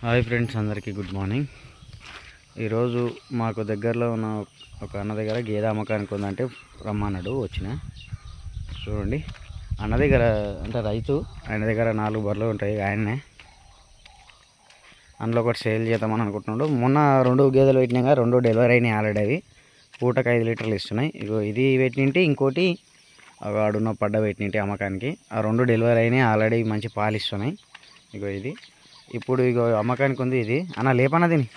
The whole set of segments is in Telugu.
హాయ్ ఫ్రెండ్స్ అందరికీ గుడ్ మార్నింగ్. ఈరోజు మాకు దగ్గరలో ఉన్న ఒక అన్న దగ్గర గేదె అమ్మకానికి ఉందంటే రమ్మన్నాడు వచ్చిన. చూడండి. అన్న దగ్గర అంటే రైతు ఆయన దగ్గర నాలుగు బర్రెలు ఉంటాయి ఆయన్నే. అందులో ఒకటి సేల్ చేద్దామని అనుకుంటున్నాడు. మొన్న రెండు గేదెలు పెట్టినాక రెండు డెలివరీ అయినాయి ఆల్రెడీ అవి. పూటకు ఐదు లీటర్లు ఇస్తున్నాయి. ఇగో ఇది పెట్టింటి ఇంకోటి ఆడున్న పడ్డ పెట్టింటి అమ్మకానికి. ఆ రెండు డెలివరీ అయినాయి ఆల్రెడీ మంచి పాలు ఇస్తున్నాయి. ఇగో ఇది. ఇప్పుడు ఇగో అమ్మకానికి ఉంది ఇది. అన్న లేపన్న దీని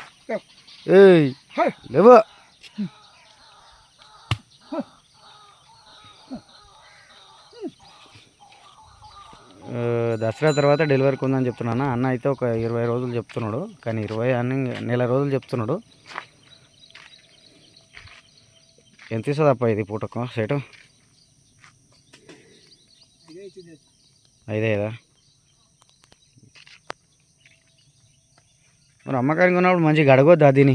ఏయ్ లేవు. దసరా తర్వాత డెలివరీకి ఉందని చెప్తున్నాను? అన్న అయితే ఒక ఇరవై రోజులు చెప్తున్నాడు. కానీ ఇరవై అన్ని నెల రోజులు చెప్తున్నాడు. ఎంత ఇస్తుంది అప్ప ఇది పూటకు? సెటు? ఐదేదా? మరి అమ్మకానికి ఉన్నప్పుడు మంచిగా గడగొద్దు అదిని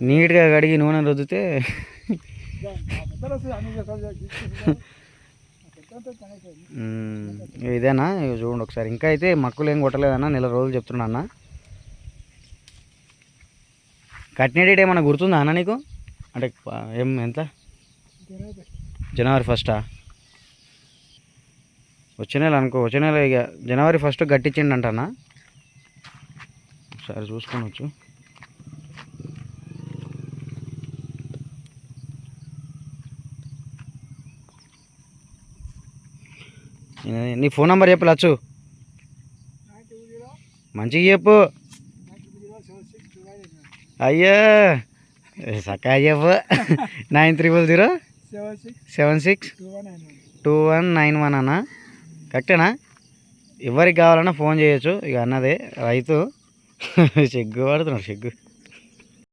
నీట్గా కడిగి నూనె రుద్దితే ఇదేనా? చూడండి ఒకసారి. ఇంకా అయితే మక్కులు ఏం కొట్టలేదన్నా నెల రోజులు చెప్తున్నా అన్న. కట్టిన డేట్ ఏమన్నా గుర్తుందా అన్న నీకు? అంటే ఏం ఎంత? జనవరి ఫస్టా? వచ్చే నెల అనుకో వచ్చే నెల ఇక జనవరి ఫస్ట్ గట్టించిండు అంటన్నా ఒకసారి చూసుకోవచ్చు నీ- ఫోన్ నెంబర్ చెప్పు లచ్చు. మంచిగా చెప్పు. అయ్యా! సకా చెప్పు. Nine triple zero seven six two one nine one అన్న. కరెక్టేనా? ఎవరికి కావాలన్నా ఫోన్ చేయొచ్చు. ఇక అన్నదే రైతు. సిగ్గు పడుతున్నాడు సిగ్గు